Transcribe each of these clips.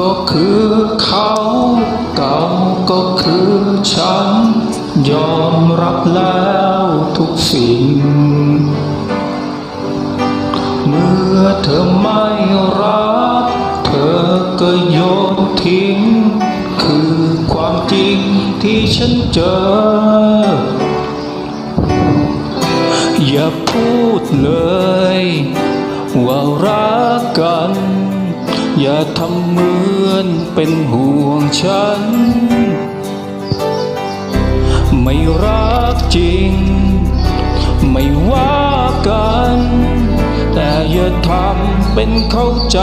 ก็คือเขาเก่าก็คือฉัน ยอมรับแล้วทุกสิ่ง ที่ฉันเจอ อย่าพูดเลย ว่ารักกัน อย่าทำเหมือนเป็นห่วงฉัน ไม่รักจริง ไม่ว่ากัน แต่อย่าทำเป็นเข้าใจ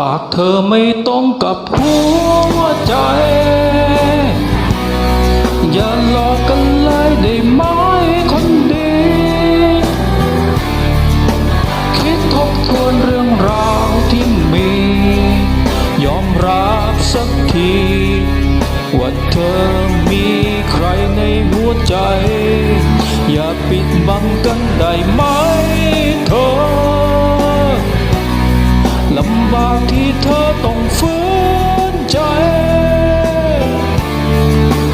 ปากเธอไม่ต้องกับหัวใจ อย่าหลอกกันเลยได้ไหมคนดี คิดทบทวนเรื่องราวที่มี ยอมรับสักที ว่าเธอมีใครในหัวใจ อย่าปิดบังกันได้ไหมากที่เธอต้องฝืนใจ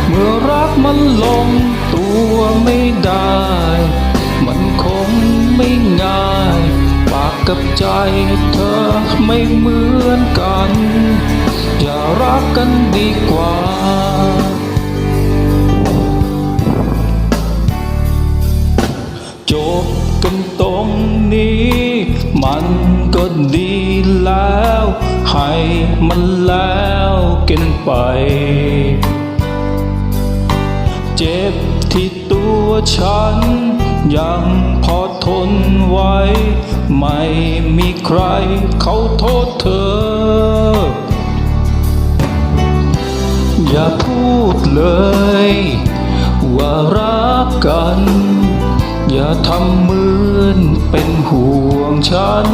เมื่อรักมันลงตัวไม่ได้ มันคงไม่ง่าย ปากกับใจเธอไม่เหมือนกัน อย่ารักกันดีกว่าจบกันตรงนี้ มันก็ดี แล้ว ให้มันแล้วกันไป เจ็บที่ตัวฉัน ยังพอทนไว้ ไม่มีใครเขาโทษเธอ อย่าพูดเลย ว่ารักกัน อย่าทำเหมือนเป็นห่วงฉัน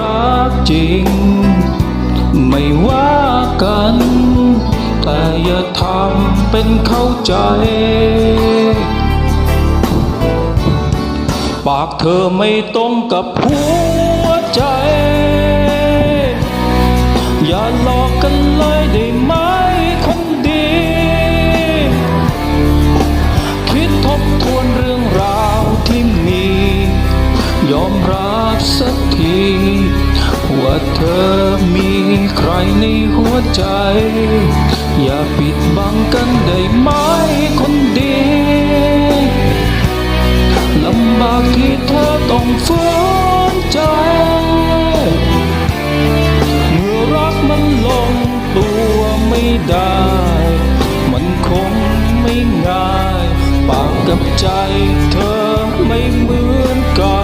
รักจริง ไม่ว่ากัน แต่อย่าทำเป็นเข้าใจ ปากเธอไม่ตรงกับหั ว่าเธอมีใครในหัวใจ อย่าปิดบังกันได้ไหมคนดีลำบากที่เธอต้องฝืนใจ เมื่อรักมันลงตัวไม่ได้ มันคงไม่ง่าย ปากกับใจเธอไม่เหมือนกัน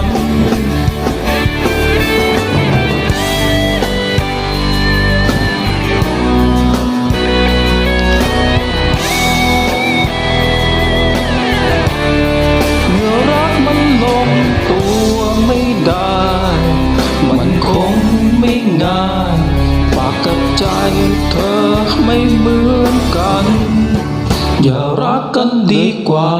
เธอไม่เหมือนกัน อย่ารักกันดีกว่า